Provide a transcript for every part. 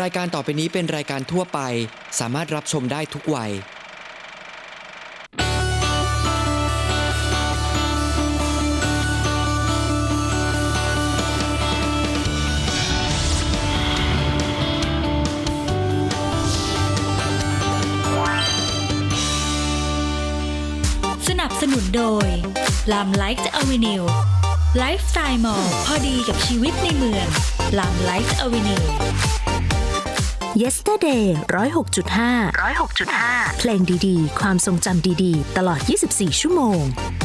รายการต่อไปนี้เป็นรายการทั่วไป สามารถรับชมได้ทุกวัย สนับสนุนโดยลามไลฟ์อเวนิวไลฟ์สไตล์มอลพอดีกับชีวิตในเมืองลามไลฟ์อเวนิว Yesterday 106.5 106.5 เพลงดีๆ ความทรงจำดีๆ ตลอด 24 ชั่วโมงส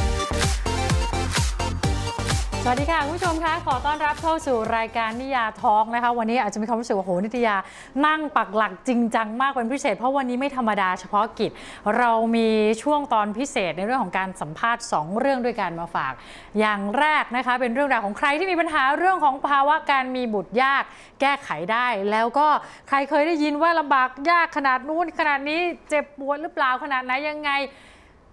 วัสดีค่ะคุณผู้ชมคะขอต้อนรับเข้าสู่รายการนิยาทอล์กนะคะ วันนี้อาจจะมีความรู้สึกว่าโหนิตยานั่งปักหลักจริงจังมากเป็นพิเศษ เพราะวันนี้ไม่ธรรมดาเฉพาะกิจ เรามีช่วงตอนพิเศษในเรื่องของการสัมภาษณ์ 2 เรื่องด้วยกันมาฝาก อย่างแรกนะคะ เป็นเรื่องราวของใครที่มีปัญหาเรื่องของภาวะการมีบุตรยาก แก้ไขได้ แล้วก็ใครเคยได้ยินว่าลำบากยากขนาดนู้นขนาดนี้เจ็บปวดหรือเปล่าขนาดไหนยังไง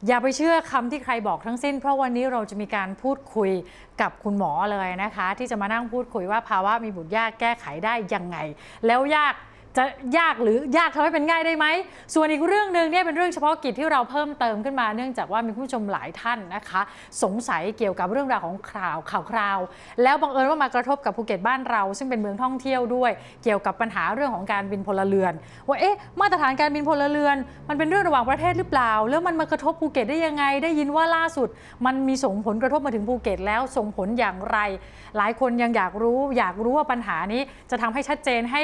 อย่าไปเชื่อคำที่ใครบอกทั้งสิ้น เพราะวันนี้เราจะมีการพูดคุยกับคุณหมอเลยนะคะ ที่จะมานั่งพูดคุยว่าภาวะมีบุตรยากแก้ไขได้ยังไง แล้วยาก จะยากหรือยากทำให้เป็นง่ายได้ไหม ส่วนอีกเรื่องหนึ่งเนี่ยเป็นเรื่องเฉพาะกิจที่เราเพิ่มเติมขึ้นมาเนื่องจากว่ามีผู้ชมหลายท่านนะคะ สงสัยเกี่ยวกับเรื่องราวของข่าวข่าวคราว แล้วบังเอิญว่ามากระทบกับภูเก็ตบ้านเรา ซึ่งเป็นเมืองท่องเที่ยวด้วย เกี่ยวกับปัญหาเรื่องของการบินพลเรือน ว่าเอ๊ะมาตรฐานการบินพลเรือน มันเป็นเรื่องระหว่างประเทศหรือเปล่า แล้วมันมากระทบภูเก็ตได้ยังไง ได้ยินว่าล่าสุด มันมีส่งผลกระทบมาถึงภูเก็ต แล้วส่งผลอย่างไร หลายคนยังอยากรู้ อยากรู้ว่าปัญหานี้จะทำให้ชัดเจนให้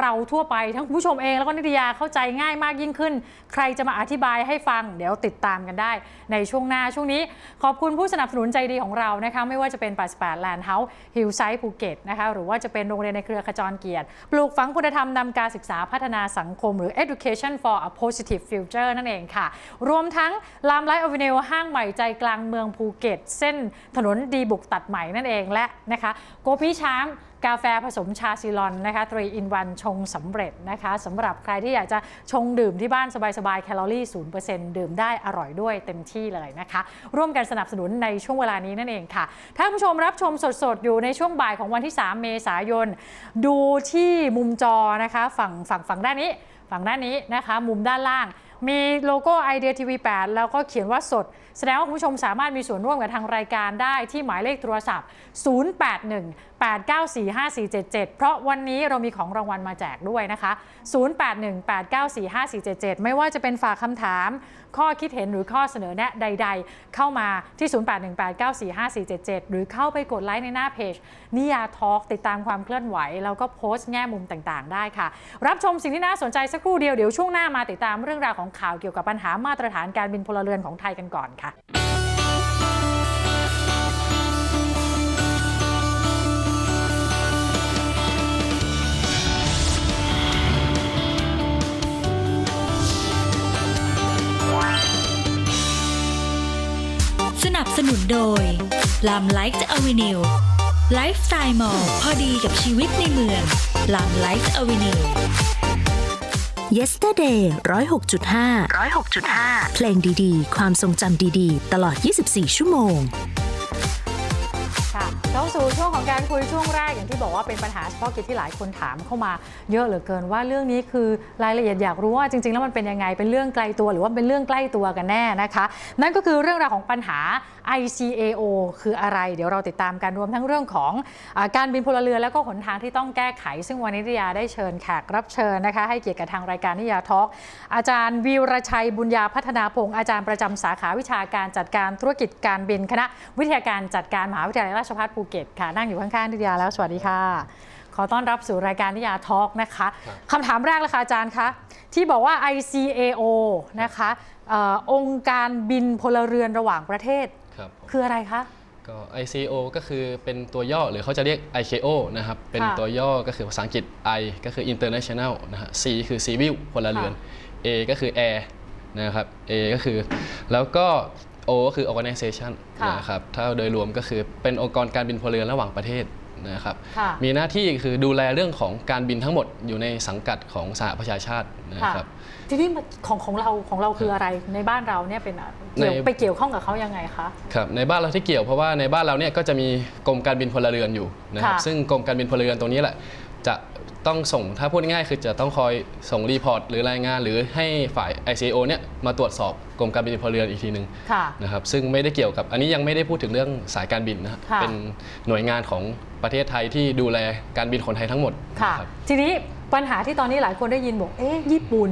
เราทั่วไปทั้งคุณผู้ชมเองแล้วก็นิตยาเข้าใจง่ายมากยิ่งขึ้น ใครจะมาอธิบายให้ฟัง เดี๋ยวติดตามกันได้ ในช่วงหน้าช่วงนี้ ขอบคุณผู้สนับสนุนใจดีของเรานะคะไม่ว่าจะเป็น88 Land House Hillside ภูเก็ตนะคะหรือว่าจะเป็นโรงเรียนในเครือขจรเกียรติ ปลูกฝังคุณธรรมนำการศึกษาพัฒนาสังคม หรือ Education for a Positive Future นั่นเองค่ะ รวมทั้งลามไลท์อ v ว n น e ห้างใหม่ใจกลางเมืองภูเก็ต เส้นถนนดีบุกตัดใหม่นั่นเองและนะคะโกพีช้าง กาแฟผสมชาซิลอนนะคะ3 in 1ชงสำเร็จนะคะสำหรับใครที่อยากจะชงดื่มที่บ้านสบายๆ แคลอรี่ 0%ดื่มได้อร่อยด้วยเต็มที่เลยนะคะ ร่วมกันสนับสนุนในช่วงเวลานี้นั่นเองค่ะ ถ้าคุณผู้ชมรับชมสดๆ อยู่ในช่วงบ่ายของวันที่ 3 เมษายน ดูที่มุมจอนะคะ ฝั่งฝั่งฝั่งด้านนี้ ฝั่งด้านนี้นะคะ มุมด้านล่างมีโลโก้ไอเดียทีวี8แล้วก็เขียนว่าสด แสดงว่าคุณผู้ชมสามารถมีส่วนร่วมกับทางรายการได้ที่หมายเลขโทรศัพท์ 081 894 5477 เพราะวันนี้เรามีของรางวัลมาแจกด้วยนะคะ 081 894 5477 ไม่ว่าจะเป็นฝากคำถาม ข้อคิดเห็นหรือข้อเสนอแนะใด ๆ เข้ามาที่ 0818945477 หรือเข้าไปกดไลค์ในหน้าเพจนิยาทอล์กติดตามความเคลื่อนไหว แล้วก็โพสต์แง่มุมต่างๆ ได้ค่ะ รับชมสิ่งที่น่าสนใจสักครู่เดียวเดี๋ยวช่วงหน้ามาติดตามเรื่องราวของข่าวเกี่ยวกับปัญหามาตรฐานการบินพลเรือนของไทยกันก่อนค่ะ สนับสนุนโดยลามไลฟ์อเวนิวไลฟ์สไตล์มอลพอดีกับชีวิตในเมืองลามไลฟ์อเวนิว Yesterday 106.5 106.5 เพลงดีๆ ความทรงจำดีๆ ตลอด 24 ชั่วโมงค่ะเข้าสู่ช่วงของการคุยช่วงแรกอย่างที่บอกว่าเป็นปัญหาเฉพาะกิจที่หลายคนถามเข้ามาเยอะเหลือเกินว่าเรื่องนี้คือรายละเอียดอยากรู้ว่าจริง ๆ แล้วมันเป็นยังไงเป็นเรื่องไกลตัวหรือว่าเป็นเรื่องใกล้ตัวกันแน่นะคะ นั่นก็คือเรื่องราวของปัญหา ICAO คืออะไร เดี๋ยวเราติดตามกันรวมทั้งเรื่องของอาการบินพลเรือนแล้วก็หนทางที่ต้องแก้ไข ซึ่งวันนี้นิยาได้เชิญแขกรับเชิญนะคะ ให้เกียรติกับทางรายการนิยาทอล์กอาจารย์วีรชัยบุญญาพัฒนาพงศ์อาจารย์ประจำสาขาวิชาการจัดการธุรกิจการบินคณะวิทยาการจัดการมหาวิทยาลัยราชภัฏภูเก็ตค่ะนั่งอยู่ข้างๆนิยาแล้วสวัสดีค่ะ ขอต้อนรับสู่รายการนิยาทอล์กนะคะคำถามแรกเลยค่ะอาจารย์คะที่บอกว่า ICAO นะคะเออองค์การบินพลเรือนระหว่างประเทศ ครับผมคืออะไรคะ ก็ ICO ก็คือเป็นตัวย่อหรือเขาจะเรียก ICAO นะครับ เป็นค่ะตัวย่อก็คือภาษาอังกฤษ I ก็คือ International นะฮะ C คือ Civil พลเรือน A ก็คือ Air นะครับ A ก็คือ แล้วก็ O ก็คือ Organization ค่ะ นะครับ ถ้าโดยรวมก็คือเป็นองค์กรการบินพลเรือนระหว่างประเทศ นะครับค่ะมีหน้าที่คือดูแลเรื่องของการบินทั้งหมดอยู่ในสังกัดของสหประชาชาตินะค่ะครับทีนี้มันของของเราของเราคืออะไรในบ้านเราเนี่ยเป็นอะเกี่ยวในไปเกี่ยวข้องกับเขายังไงคะครับในบ้านเราที่เกี่ยวเพราะว่าในบ้านเราเนี่ยก็จะมีกรมการบินพลเรือนอยู่นะครับค่ะซึ่งกรมการบินพลเรือนตรงนี้แหละจะ ต้องส่งถ้าพูดง่ายๆคือจะต้องคอยส่งรีพอร์ตหรือรายงาน หรือให้ฝ่าย ICO เนี่ยมาตรวจสอบกรมการบินพลเรือนอีกทีหนึ่งค่ะ นะครับซึ่งไม่ได้เกี่ยวกับอันนี้ยังไม่ได้พูดถึงเรื่องสายการบินนะครับค่ะ เป็นหน่วยงานของประเทศไทยที่ดูแลการบินคนไทยทั้งหมดค่ะ นะครับ ทีนี้ปัญหาที่ตอนนี้หลายคนได้ยินบอก เอ๊ะ ญี่ปุ่น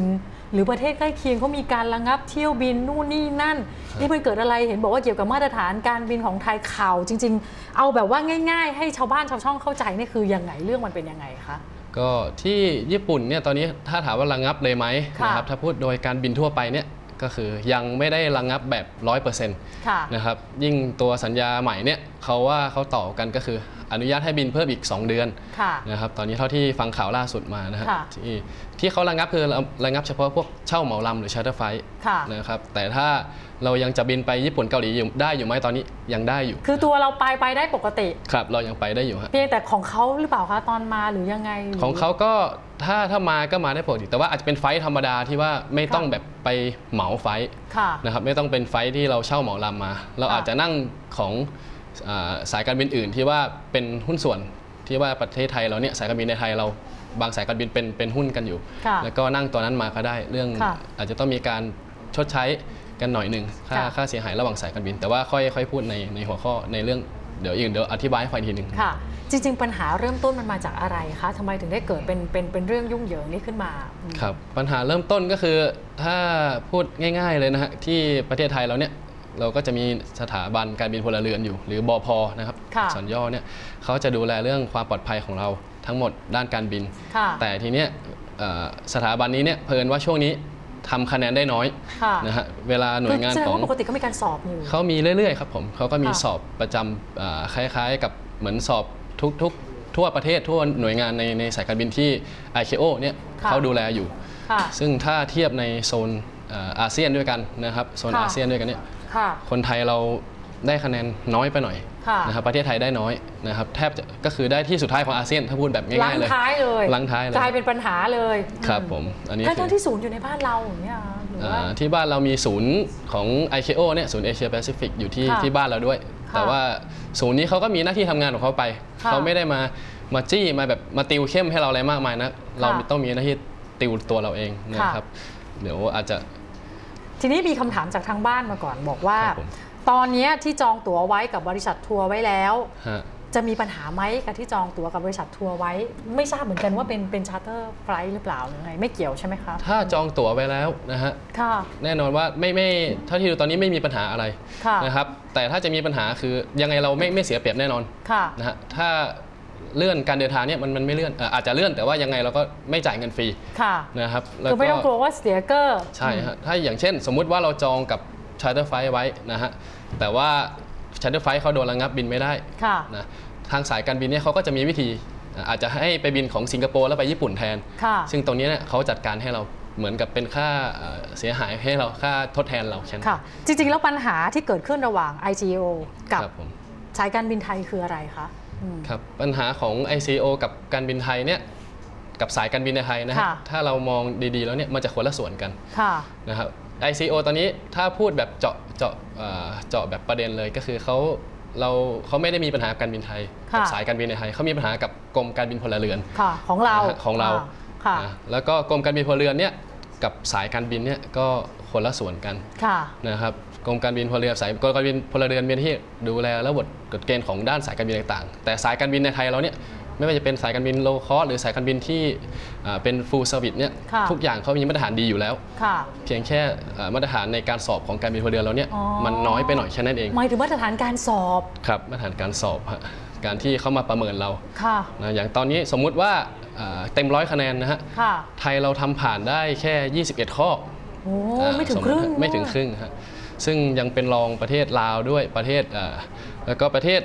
หรือประเทศใกล้เคียงเขามีการระงับเที่ยวบินนู่นนี่นั่น นี่มันเกิดอะไรเห็นบอกว่าเกี่ยวกับมาตรฐานการบินของไทยข่าวจริง ๆ เอาแบบว่าง่าย ๆ ให้ชาวบ้านชาวช่องเข้าใจนี่คือยังไงเรื่องมันเป็นยังไงคะ ก็ที่ญี่ปุ่นเนี่ยตอนนี้ถ้าถามว่าระงับเลยไหมค่ะนะครับถ้าพูดโดยการบินทั่วไปเนี่ยก็คือยังไม่ได้ระงับแบบ 100%ค่ะ นะครับยิ่งตัวสัญญาใหม่เนี่ยเขาว่าเขาต่อกันก็คือ อนุญาตให้บินเพิ่มอีก 2 เดือนค่ะนะครับตอนนี้เท่าที่ฟังข่าวล่าสุดมานะฮะค่ะที่ที่เขาระงับคือระงับเฉพาะพวกเช่าเหมาลำหรือชาร์เตอร์ไฟท์ค่ะนะครับแต่ถ้าเรายังจะบินไปญี่ปุ่นเกาหลีอยู่ได้อยู่ไหมตอนนี้ยังได้อยู่ คือตัวเราไปไปได้ปกติครับเรายังไปได้อยู่ฮะเพียงแต่ของเขาหรือเปล่าคะตอนมาหรือยังไงหรืของเขาก็ถ้าถ้ามาก็มาได้ปกติแต่ว่าอาจจะเป็นไฟท์ธรรมดาที่ว่าไม่ต้องแบบไปเหมาไฟท์ค่ะนะครับไม่ต้องเป็นไฟท์ที่เราเช่าเหมาลำมา เราค่ะอาจจะนั่งของอา สายการบินอื่นที่ว่าเป็นหุ้นส่วนที่ว่าประเทศไทยเราเนี่ยสายการบินในไทยเราบางสายการบินเป็นเป็นหุ้นกันอยู่ค่ะแล้วก็นั่งตัวนั้นมาก็ได้เรื่องค่ะอาจจะต้องมีการชดใช้กันหน่อยหนึ่งค่าค่ะค่าเสียหายระหว่างสายการบิน แต่ว่าค่อยค่อยพูดในในหัวข้อในเรื่องเดี๋ยวอีกเดี๋ยวอธิบายให้ฟังอีกทีหนึ่งค่ะ จริง ๆ ปัญหาเริ่มต้นมันมาจากอะไรคะทำไมถึงได้เกิดเป็นเป็นเป็นเรื่องยุ่งเหยิงนี้ขึ้นมาอืมครับปัญหาเริ่มต้นก็คือถ้าพูดง่าย ๆเลยนะฮะที่ประเทศไทยเราเนี่ย เราก็จะมีสถาบันการบินพลเรือนอยู่ หรือบอพนะครับค่ะอักษรย่อเนี่ยเขาจะดูแลเรื่องความปลอดภัยของเราทั้งหมดด้านการบิน ค่ะ แต่ทีเนี้ยเอ่อสถาบันนี้เนี่ยเพลินว่าช่วงนี้ทำคะแนนได้น้อยค่ะนะฮะเวลาหน่วยงานคือแสดของ ว่าปกติก็มีการสอบอยู่ เขามีเรื่อยๆครับผมเขาก็มีค่ะสอบประจำอ่าคล้ายๆ กับเหมือนสอบทุกๆ ทั่วประเทศทั่วหน่วยงานในในสายการบินที่ ICAO เนี่ยค่ะ เขาดูแลอยู่ ค่ะ ซึ่งถ้าเทียบในโซนเอ่ออาเซียนด้วยกันนะครับโซนค่ะอาเซียนด้วยกันเนี่ย ค่ะ คนไทยเราได้คะแนนน้อยไปหน่อยค่ะนะครับประเทศไทยได้น้อยนะครับแทบจะก็คือได้ที่สุดท้ายของอาเซียนถ้าพูดแบบลัง่ายๆเลยท้ายเลยลังท้ายเลยกลายเป็นปัญหาเลยครับผมอันนี้ทั้งคืทั้งอที่ศูนย์อยู่ในบ้านเราอย่างเงี้ยเหรอหรือว่าอ่าที่บ้านเรามีศูนย์ของ ICAO เนี่ยศูนย์เอเชียแปซิฟิกอยู่ที่ค่ะที่บ้านเราด้วยค่ะแต่ว่าศูนย์นี้เขาก็มีหน้าที่ทำงานของเขาไปค่ะเขาไม่ได้มามาจี้มาแบบมาติวเข้มให้เราอะไรมากมายนะเราค่ะต้องมีหน้าที่ติวตัวเราเองนะค่ะครับเดี๋ยวอาจจะ ทีนี้มีคำถามจากทางบ้านมาก่อนบอกว่า ครับผม ตอนเนี้ยที่จองตั๋วไว้กับบริษัททัวร์ไว้แล้ว ฮะ จะมีปัญหาไหมกับที่จองตั๋วกับบริษัททัวร์ไว้ ไม่ทราบเหมือนกันว่าเป็นเป็นชาร์เตอร์ไฟล์หรือเปล่าหรือไงไม่เกี่ยวใช่ไหมคะถ้าจองตั๋วไว้แล้วนะฮะ ค่ะ แน่นอนว่าไม่ไม่เท่าที่ดูตอนนี้ไม่มีปัญหาอะไรค่ะ นะครับ แต่ถ้าจะมีปัญหาคือยังไงเราไม่ไม่เสียเปรียบแน่นอนค่ะ นะฮะ ถ้า เลื่อนการเดินทางเนี่ยมันมันไม่เลื่อนเอ่ออาจจะเลื่อนแต่ว่ายังไงเราก็ไม่จ่ายเงินฟรีค่ะนะครับแล้วคือไม่ต้องกลัวว่าเสียเกอร์ใช่ฮะถ้าอย่างเช่น สมมุติว่าเราจองกับชาร์เตอร์ไฟไว้นะฮะแต่ว่าชาร์เตอร์ไฟเขาโดนระงับบินไม่ได้ค่ะ นะทางสายการบินเนี่ยเขาก็จะมีวิธีอะอาจจะให้ไปบินของสิงคโปร์แล้วไปญี่ปุ่นแทน ค่ะ ซึ่งตรงนี้เนี่ยเขาจัดการให้เราเหมือนกับเป็นค่าเอ่อเสียหายให้เราค่าทดแทนเราแค่นั้นค่ะ จริง ๆ แล้วปัญหาที่เกิดขึ้นระหว่าง IGO กับครับผม สายการบินไทยคืออะไรคะอืม ครับปัญหาของ ICO กับการบินไทยเนี่ยกับสายการบินในไทยนะฮะค่ะถ้าเรามองดีๆแล้วเนี่ยมันจะคนละส่วนกันค่ะนะครับ ICO ตอนนี้ถ้าพูดแบบเจาะเจาะเอ่อเจาะแบบประเด็นเลยก็คือเขาเราเขาไม่ได้มีปัญหากับการบินไทยค่ะกัสายการบินในไทยเขามีปัญหากับกรมการบินพลเรือน ค่ะ ของเรานะฮะของเรา ค่ะนะแล้วก็กรมการบินพลเรือนเนี่ย กับสายการบินเนี่ยก็คนละส่วนกันค่ะ นะครับกรมการบินพลเรือนสายกรมการบินพลเรือนมีหน้าที่ดูแลระบบกฎเกณฑ์ของด้านสายการบินต่างๆ แต่สายการบินในไทยเราเนี่ยไม่ว่าจะเป็นสายการบินโลคอสหรือสายการบินที่อ่าเป็นฟูลเซอร์วิสเนี่ยค่ะ ทุกอย่างเขามีมาตรฐานดีอยู่แล้ว ค่ะ เพียงแค่อ่ามาตรฐานในการสอบของการบินพลเรือนเราเนี่ยอ๋อ มันน้อยไปหน่อยแค่นั้นเองหมายถึงมาตรฐานการสอบ ครับมาตรฐานการสอบฮะ การที่เขามาประเมินเราค่ะนะอย่างตอนนี้สมมุติว่าอ่าเต็มร้อยคะแนนนะฮะค่ะไทยเราทำผ่านได้แค่ 21 ข้อโอ้อ่าไม่ถึงสครึ่งติฮะไม่ถึงครึ่งฮะซึ่งยังเป็นรองประเทศลาวด้วยประเทศอ่าแล้วก็ประเทศ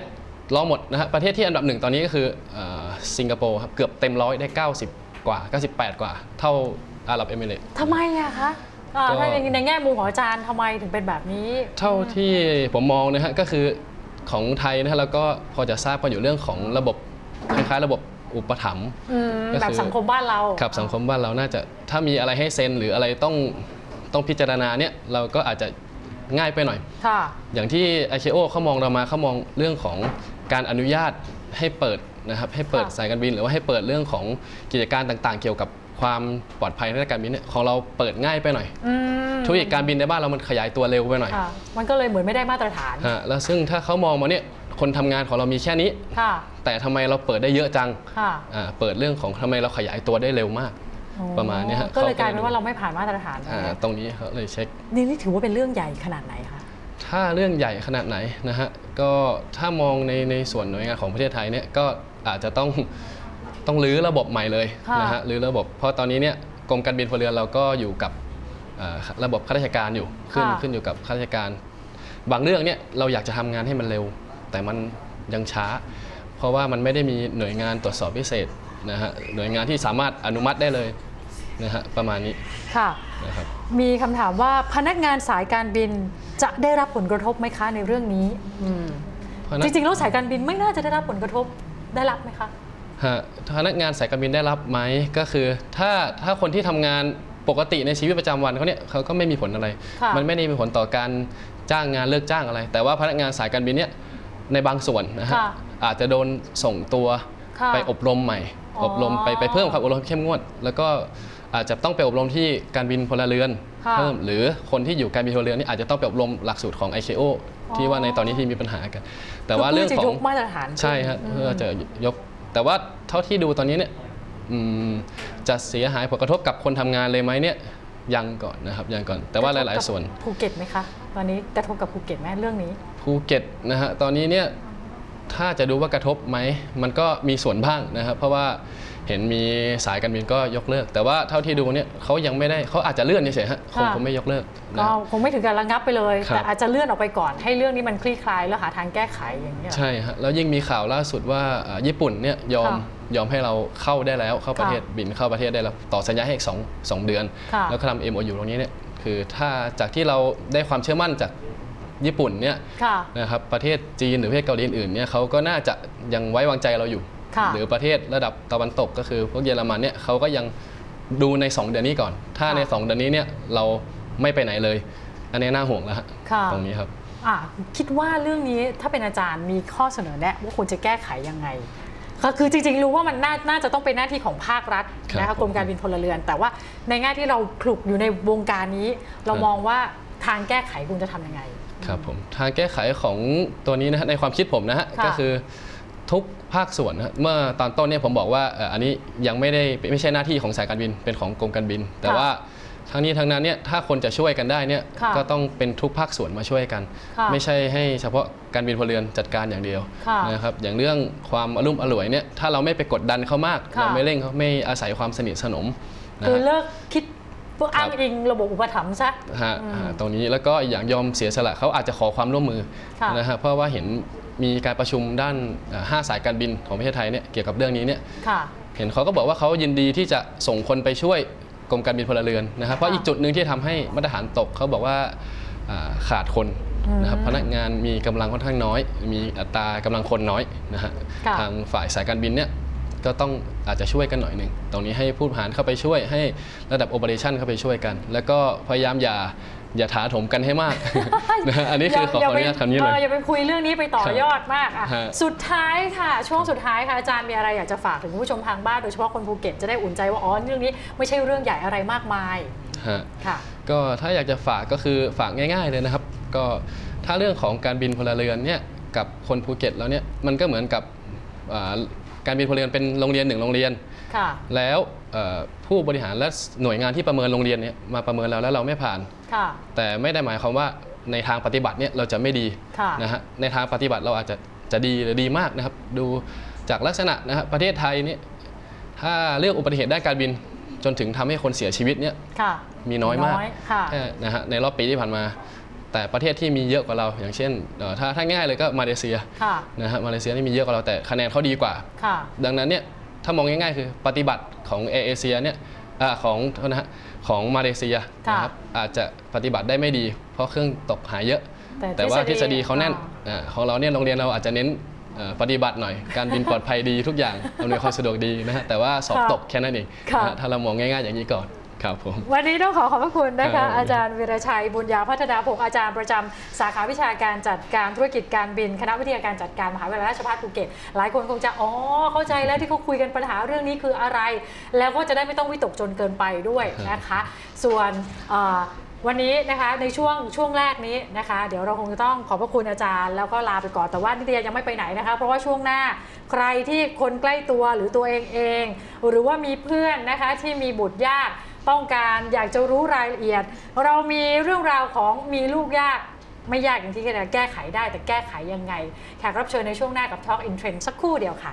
รองหมดนะฮะประเทศที่อันดับหนึ่งตอนนี้ก็คืออ่าสิงคโปร์ครับเกือบเต็มร้อยได้ 90 กว่า 98 กว่า เท่าอาหรับเอมิเรตส์ ทำไมอะคะอ่าก็ ถ้าในในแง่มุมของอาจารย์ทำไมถึงเป็นแบบนี้ เท่าที่ผมมองนะฮะก็คือ ของไทยนะฮะแล้วก็พอจะทราบกันอยู่เรื่องของระบบคล้ายๆ ระบบอุปถัมภ์ อืมก็คือ แบบสังคมบ้านเรา ครับสังคมบ้านเราน่าจะถ้ามีอะไรให้เซ็นหรืออะไรต้องต้องพิจารณาเนี่ยเราก็อาจจะง่ายไปหน่อย ค่ะ อย่างที่ ICAO เขามองเรามาเขามองเรื่องของการอนุญาตให้เปิดนะครับให้เปิดค่ะ สายการบินหรือว่าให้เปิดเรื่องของกิจการต่างๆ เกี่ยวกับ ความปลอดภัยในการบินเนี่ยของเราเปิดง่ายไปหน่อยอืมธุรกิจการบินในบ้านเรามันขยายตัวเร็วไปหน่อยค่ะมันก็เลยเหมือนไม่ได้มาตรฐาน ฮะแล้วซึ่งถ้าเขามองมาเนี่ยคนทำงานของเรามีแค่นี้ ค่ะ แต่ทำไมเราเปิดได้เยอะจังค่ะอ่าเปิดเรื่องของทำไมเราขยายตัวได้เร็วมาก ประมาณเนี้ยฮะก็เลยเขาก็กลายเป็นว่าเราไม่ผ่านมาตรฐานอ่าตรงนี้เขาเลยเช็ค นี่นี่ถือว่าเป็นเรื่องใหญ่ขนาดไหนคะ ถ้าเรื่องใหญ่ขนาดไหนนะฮะก็ถ้ามองในในส่วนหน่วยงานของประเทศไทยเนี่ยก็อาจจะต้อง ต้องรื้อระบบใหม่เลยค่ะนะฮะรื้อระบบ เพราะตอนนี้เนี่ยกรมการบินพลเรือนเราก็อยู่กับเอ่อระบบข้าราชการอยู่ขึ้นขึ้นอยู่กับข้าราชการ บางเรื่องเนี่ยเราอยากจะทำงานให้มันเร็ว แต่มันยังช้า เพราะว่ามันไม่ได้มีหน่วยงานตรวจสอบพิเศษนะฮะหน่วยงานที่สามารถอนุมัติได้เลยนะฮะประมาณนี้ค่ะ นะครับ มีคำถามว่าพนักงานสายการบินจะได้รับผลกระทบไหมคะในเรื่องนี้อืมเพราะฉะนั้จน ริงๆแล้วสายการบินไม่น่าจะได้รับผลกระทบได้รับไหมคะ ฮะพนักงานสายการบินได้รับไหมก็คือ ถ้าถ้าคนที่ทำงานปกติในชีวิตประจำวันเขาเนี่ยเขาก็ไม่มีผลอะไร ค่ะ มันไม่ได้มีผลต่อการจ้างงานเลิกจ้างอะไร แต่ว่าพนักงานสายการบินเนี่ยในบางส่วนนะฮะค่ะอาจจะโดนส่งตัวค่ะไปอบรมใหม่ อ๋ออบรมไปไปเพิ่มครับอบรมเข้มงวด แล้วก็อาจจะต้องไปอบรมที่การบินพลเรือนค่ะ เพิ่มหรือคนที่อยู่การบินพลเรือนนี่อาจจะต้องไปอบรมหลักสูตรของ ICAO ที่ว่าในตอนนี้ที่มีปัญหากัน แต่ว่าเรื่องพื่ขอจะงยกมาตรฐานใช่ฮะอืมเพื่อจะยก แต่ว่าเท่าที่ดูตอนนี้เนี่ยอืมจะเสียหายผลกระทบกับคนทำงานเลยไหมเนี่ยยังก่อนนะครับยังก่อน แต่ว่าหลาย ๆ ส่วนภูเก็ตไหมคะตอนนี้กระทบกับภูเก็ตไหมเรื่องนี้ภูเก็ตนะฮะตอนนี้เนี่ยถ้าจะดูว่ากระทบไหมมันก็มีส่วนบ้างนะครับ เพราะว่า เห็นมีสายการบินก็ยกเลิก แต่ว่าเท่าที่ดูเนี่ยเขายังไม่ได้เขาอาจจะเลื่อนเฉยๆฮะคงค่ะคงไม่ยกเลิกนะ ก็คงไม่ถึงกับระงับไปเลย ครับ แต่อาจจะเลื่อนออกไปก่อนให้เรื่องนี้มันคลี่คลายแล้วหาทางแก้ไขอย่างนี้ยเหรอใช่ฮะแล้วยิ่งมีข่าวล่าสุดว่าอ่าญี่ปุ่นเนี่ยยอมค่ะยอมให้เราเข้าได้แล้วเข้าประเทศค่ะบินเข้าประเทศได้แล้วต่อสัญญาให้อีกสองสองเดือน ค่ะ แล้วก็ทำเอ็มโออยู่ตรงนี้เนี่ยคือถ้าจากที่เราได้ความเชื่อมั่นจากญี่ปุ่นเนี่ยค่ะ นะครับประเทศจีนหรือประเทศเกาหลีอื่นๆเนี่ยเขาก็น่าจะยังไว้วางใจเราอยู่ค่ะ หรือประเทศระดับตะวันตกก็คือพวกเยอรมันเนี่ยเขาก็ยังดูใน 2 เดือนนี้ก่อน ถ้าใน 2 เดือนนี้เนี่ยเราไม่ไปไหนเลย อันนี้น่าห่วงแล้วฮะค่ะตรงนี้ครับอะคิดว่าเรื่องนี้ถ้าเป็นอาจารย์มีข้อเสนอแนะว่าควรจะแก้ไขยังไงก็คือจริงๆรู้ว่ามันน่าน่าจะต้องเป็นหน้าที่ของภาครัฐครับนะคะผมกรมการบินพลเรือน แต่ว่าในแง่ที่เราคลุกอยู่ในวงการนี้ เราครับมองว่าทางแก้ไขควรจะทำยังไง ครับผมทางแก้ไขของตัวนี้นะฮะในความคิดผมนะฮะค่ะก็คือ ทุกภาคส่วนนะฮะเมื่อตอนต้นเนี่ยผมบอกว่าเอ่ออันนี้ยังไม่ได้ไม่ใช่หน้าที่ของสายการบินเป็นของกรมการบิน แต่ค่ะว่าทั้งนี้ทั้งนั้นเนี่ยถ้าคนจะช่วยกันได้เนี่ยค่ะก็ต้องเป็นทุกภาคส่วนมาช่วยกันค่ะไม่ใช่ให้เฉพาะการบินพลเรือนจัดการอย่างเดียวค่ะนะครับอย่างเรื่องความอารมณ์อร่วยเนี่ยถ้าเราไม่ไปกดดันเขามากค่ะเราไม่เร่งเขาไม่อาศัยความสนิทสนมนะคือฮะเลิกคิดเพื่ออ้างครับอิงระบบอุปถัมภ์ซะฮะอ่าตรงนี้แล้วก็อย่างยอมเสียสละเขาอาจจะขอความร่วมมือค่ะนะฮะเพราะว่าเห็น มีการประชุมด้านอ่าห้าสายการบินของประเทศไทยเนี่ยเกี่ยวกับเรื่องนี้เนี่ยค่ะเห็นเขาก็บอกว่าเขายินดีที่จะส่งคนไปช่วยกรมการบินพลเรือนนะครับเพราะอีกจุดหนึ่งที่ทำให้มาตรฐานตกเขาบอกว่าอ่าขาดคนนะครับพนักงานมีกำลังค่อนข้างน้อย มีอัตรากำลังคนน้อยนะฮะค่ะทางฝ่ายสายการบินเนี่ยก็ต้องอาจจะช่วยกันหน่อยหนึ่งตรงนี้ให้ผู้บริหารเข้าไปช่วยให้ระดับโอเปอเรชั่นเข้าไปช่วยกัน แล้วก็พยายามอย่า อย่าถาโถมกันให้มากนะฮะอันนี้คือขอขออนุญาตคำนี้เลยอออย่าไปคุยเรื่องนี้ไปต่อยอดมากอะฮะ สุดท้ายค่ะ ช่วงสุดท้ายค่ะอาจารย์มีอะไรอยากจะฝากถึงคุณผู้ชมทางบ้านโดยเฉพาะคนภูเก็ตจะได้อุ่นใจว่าอ๋อเรื่องนี้ไม่ใช่เรื่องใหญ่อะไรมากมายฮะ ค่ะ ก็ถ้าอยากจะฝากก็คือฝากง่าย ๆเลยนะครับ ก็ถ้าเรื่องของการบินพลเรือนเนี่ยกับคนภูเก็ตแล้วเนี่ยมันก็เหมือนกับอ่าการบินพลเรือนเป็นโรงเรียนหนึ่งโรงเรียน ค่ะ แล้วเอ่อผู้บริหารและหน่วยงานที่ประเมินโรงเรียนเนี่ยมาประเมินแล้วแล้วเราไม่ผ่านค่ะ แต่ไม่ได้หมายความว่าในทางปฏิบัติเนี่ยเราจะไม่ดีค่ะนะฮะในทางปฏิบัติเราอาจจะจะดีหรือดีมากนะครับ ดูจากลักษณะนะครับประเทศไทยเนี่ยถ้าเรื่องอุบัติเหตุด้านการบินจนถึงทำให้คนเสียชีวิตเนี่ยค่ะมีน้อยมากค่ะแค่นะฮะในรอบปีที่ผ่านมา แต่ประเทศที่มีเยอะกว่าเรา อย่างเช่นเอ่อถ้าถ้าง่ายเลยก็มาเลเซียค่ะนะฮะมาเลเซียนี่มีเยอะกว่าเราแต่คะแนนเขาดีกว่าค่ะดังนั้นเนี่ยถ้ามองง่ายๆคือปฏิบัติของเอเชียเนี่ย อาของโทษนะฮะของมาเลเซียค่ะนะครับอาจจะปฏิบัติได้ไม่ดี เพราะเครื่องตกหายเยอะ แต่แต่ว่าททฤฤษษฎีฎีเขาแน่นอ่าอาของเราเนี่ยโรงเรียนเราอาจจะเน้นเอ่อปฏิบัติหน่อย การบินปลอดภัยดีทุกอย่างอำนวยความสะดวกดีนะฮะแต่ว่าสอบค่ะตกแค่นั้นเองค่ะ นะฮะถ้าเรามองง่ายๆอย่างนี้ก่อน ครับผมวันนี้ต้องขอขอบพระคุณนะครัคะบอาจารย์วีรชัยบุญญาพัฒนาพงศ์อาจารย์ประจำสาขาวิชาการจัดการธุรกิจการบิน คณะวิทยาการจัดการมหาวิทยาลัยราชภัฏภูเก็ตหลายคนคงจะอ๋อเข้าใจแล้วที่เขาคุยกันปัญหาเรื่องนี้คืออะไร แล้วก็จะได้ไม่ต้องวิตกจนเกินไปด้วยนะคะ ส่วนเอ่อวันนี้นะคะในช่วงช่วงแรกนี้นะคะ เดี๋ยวเราคงจะต้องขอบพระคุณอาจารย์ แล้วก็ลาไปก่อนแต่ว่านิตยายังไม่ไปไหนนะคะ เพราะว่าช่วงหน้าใครที่คนใกล้ตัวหรือตัวเองเอง หรือว่ามีเพื่อนนะคะที่มีบุตรยาก ต้องการอยากจะรู้รายละเอียด เรามีเรื่องราวของมีลูกยากไม่ยากอย่างที่จะแก้ไขได้แต่แก้ไขยังไง แขกรับเชิญในช่วงหน้ากับ Talk in Trend สักครู่เดียวค่ะ